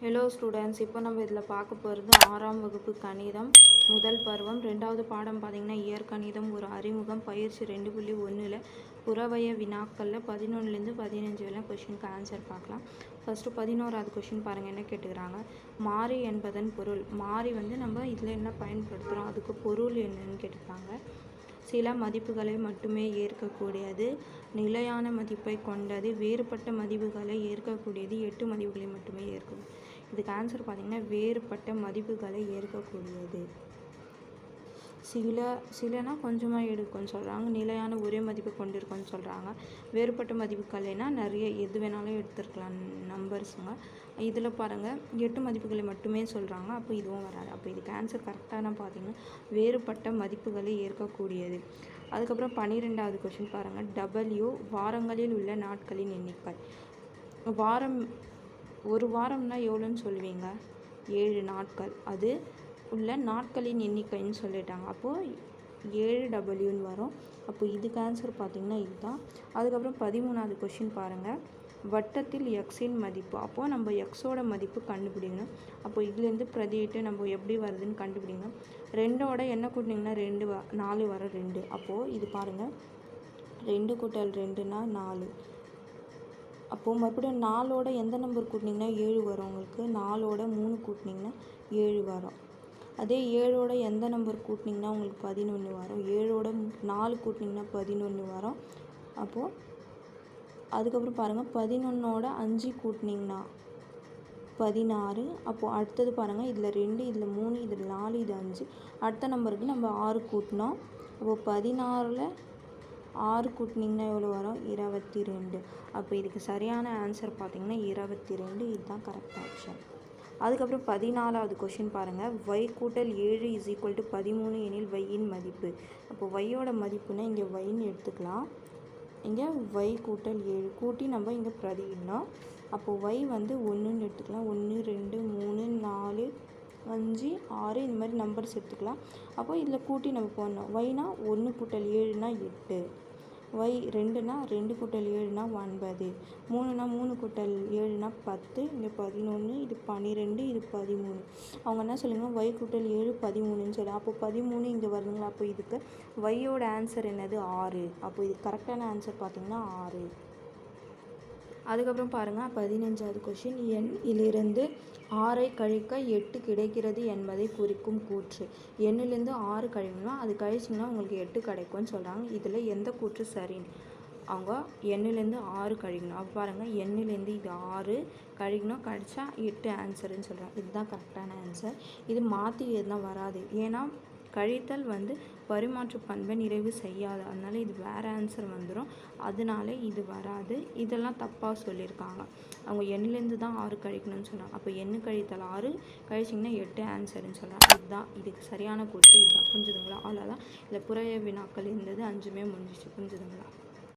Hello students இப்போ நம்ம இதில் பார்க்க போகிறது ஆறாம் வகுப்பு கணிதம். முதல் பருவம் ரெண்டாவது பாடம் பார்த்திங்கன்னா இயற்கணிதம். ஒரு அறிமுகம் பயிற்சி ரெண்டு புள்ளி ஒன்றில் புறவய வினாக்களில் பதினொன்றுலேருந்து பதினஞ்சு வரை கொஷினுக்கு ஆன்சர் பார்க்கலாம். ஃபஸ்ட்டு பதினோராவது கொஷின் பாருங்கள் என்ன கேட்டுக்கிறாங்க? மாறி என்பதன் பொருள். மாறி வந்து நம்ம இதில் என்ன பயன்படுத்துகிறோம்? அதுக்கு பொருள் என்னன்னு கேட்டுக்கிறாங்க. சில மதிப்புகளை மட்டுமே ஏற்கக்கூடியது. நிலையான மதிப்பை கொண்டது வேறுபட்ட மதிப்புகளை ஏற்கக்கூடியது எட்டு மதிப்புகளை மட்டுமே ஏற்கும். இதுக்கு ஆன்சர் பார்த்திங்கன்னா வேறுபட்ட மதிப்புகளை ஏற்கக்கூடியது. சில சிலனா கொஞ்சமாக எடுக்கும்னு சொல்கிறாங்க நிலையான ஒரே மதிப்பு கொண்டிருக்கும்னு சொல்கிறாங்க வேறுபட்ட மதிப்புகள்னா நிறைய எது வேணாலும் எடுத்துருக்கலாம் நம்பர்ஸுங்க இதில் பாருங்கள் எட்டு மதிப்புகளை மட்டுமே சொல்கிறாங்க அப்போ இதுவும் வராது. அப்போ இதுக்கு ஆன்சர் கரெக்டான பார்த்தீங்கன்னா வேறுபட்ட மதிப்புகளை ஏற்கக்கூடியது. அதுக்கப்புறம் பன்னிரெண்டாவது கொஷின் பாருங்கள் டபிள்யூ வாரங்களில் உள்ள நாட்களின் எண்ணிக்கை. வாரம் ஒரு வாரம்னா எவ்வளோன்னு சொல்லுவீங்க ஏழு நாட்கள். அது உள்ள நாட்களின் எண்ணிக்கைன்னு சொல்லிட்டாங்க. அப்போது ஏழு டபுள்யூன்னு வரும். அப்போ இதுக்கு ஆன்சர் பார்த்திங்கன்னா இதுதான். அதுக்கப்புறம் பதிமூணாவது கொஷின் பாருங்கள் வட்டத்தில் எக்ஸின் மதிப்பு. அப்போது நம்ம எக்ஸோட மதிப்பு கண்டுபிடிக்கணும். அப்போ இதுலேருந்து பிரதியிட்டு நம்ம எப்படி வருதுன்னு கண்டுபிடிக்கணும். ரெண்டோட என்ன கூட்டினீங்கன்னா ரெண்டு வ நாலு வர ரெண்டு. அப்போது இது பாருங்கள் ரெண்டு கூட்டல் ரெண்டுனா நாலு. அப்போது மறுபடியும் நாலோட எந்த நம்பர் கூட்டினீங்கன்னா ஏழு வரும் உங்களுக்கு. நாலோட மூணு கூட்டினிங்கன்னா ஏழு வரும். அதே ஏழோட எந்த நம்பர் கூட்டினீங்கன்னா உங்களுக்கு பதினொன்று வரும். ஏழோட நாலு கூட்டினீங்கன்னா பதினொன்று வரும். அப்போது அதுக்கப்புறம் பாருங்கள் பதினொன்னோட அஞ்சு கூட்டினீங்கன்னா பதினாறு. அப்போது அடுத்தது பாருங்கள் இதில் ரெண்டு இதில் மூணு இதில் நாலு இது அஞ்சு. அடுத்த நம்பருக்கு நம்ம ஆறு கூட்டினோம். அப்போது பதினாறில் ஆறு கூட்டினீங்கன்னா எவ்வளோ வரும்? இருபத்தி ரெண்டு. அப்போ இதுக்கு சரியான ஆன்சர் பார்த்திங்கன்னா இருபத்தி ரெண்டு. இதுதான் கரெக்ட் ஆப்ஷன் அதுக்கப்புறம் பதினாலாவது கொஷின் பாருங்கள் ஒய் கூட்டல் ஏழு இஸ் ஈக்குவல் டு பதிமூணு எனில் ஒய்யின் மதிப்பு. அப்போ ஒய்யோட மதிப்புனா இங்கே ஒய்ன்னு எடுத்துக்கலாம். இங்கே ஒய் கூட்டல் ஏழு கூட்டி நம்ம இங்கே பிரதிடணும் அப்போது ஒய் வந்து ஒன்றுன்னு எடுத்துக்கலாம். ஒன்று ரெண்டு மூணு நாலு அஞ்சு ஆறு இந்த மாதிரி நம்பர்ஸ் எடுத்துக்கலாம். அப்போ இதில் கூட்டி நம்ம போடணும். ஒய்னா ஒன்று கூட்டல் ஏழுனா எட்டு. ஒய் ரெண்டுனா ரெண்டு கூட்டல் ஏழுனா ஒன்பது. மூணுனா மூணு கூட்டல் ஏழுனா பத்து. இங்கே பதினொன்று இது பன்னிரெண்டு இது பதிமூணு. அவங்க என்ன சொல்லுங்க? ஒய் கூட்டல் ஏழு பதிமூணுன்னு சொல்லி அப்போ பதிமூணு இங்கே வருதுங்களா? அப்போ இதுக்கு ஒய்யோட ஆன்சர் என்னது? ஆறு. அப்போ இது கரெக்டான ஆன்சர் பார்த்தீங்கன்னா ஆறு. அதுக்கப்புறம் பாருங்கள் பதினஞ்சாவது கொஷின் எண் இலிருந்து ஆறை கழிக்க எட்டு கிடைக்கிறது என்பதை குறிக்கும் கூற்று. எண்ணிலேருந்து ஆறு கழிவுனா அது கழிச்சிங்கன்னா உங்களுக்கு எட்டு கிடைக்கும்னு சொல்கிறாங்க இதில் எந்த கூற்று சரின்னு அவங்க எண்ணிலேருந்து ஆறு கழிக்கணும். அப்போ பாருங்கள் எண்ணிலேருந்து இது ஆறு கழிக்கணும். கழிச்சா எட்டு ஆன்சருன்னு சொல்கிறாங்க இதுதான் கரெக்டான ஆன்சர் இது மாற்றி எதுனா வராது. ஏன்னா கழித்தல் வந்து பரிமாற்று பண்பை நிறைவு செய்யாது. அதனால் இது வேறு ஆன்சர் வந்துடும் அதனால இது வராது. இதெல்லாம் தப்பாக சொல்லியிருக்காங்க. அவங்க எண்ணிலேருந்து தான் ஆறு கழிக்கணும்னு சொன்னாங்க. அப்போ எண்ணு கழித்தல் ஆறு கழிச்சிங்கன்னா எட்டு ஆன்சர்னு சொல்கிறாங்க இதுதான் இதுக்கு சரியான கூற்று இதுதான். புரிஞ்சுதுங்களா? அவ்வளோதான் இந்த புறைய வினாக்கள் இருந்தது அஞ்சுமே முடிஞ்சிச்சு. புரிஞ்சுதுங்களா?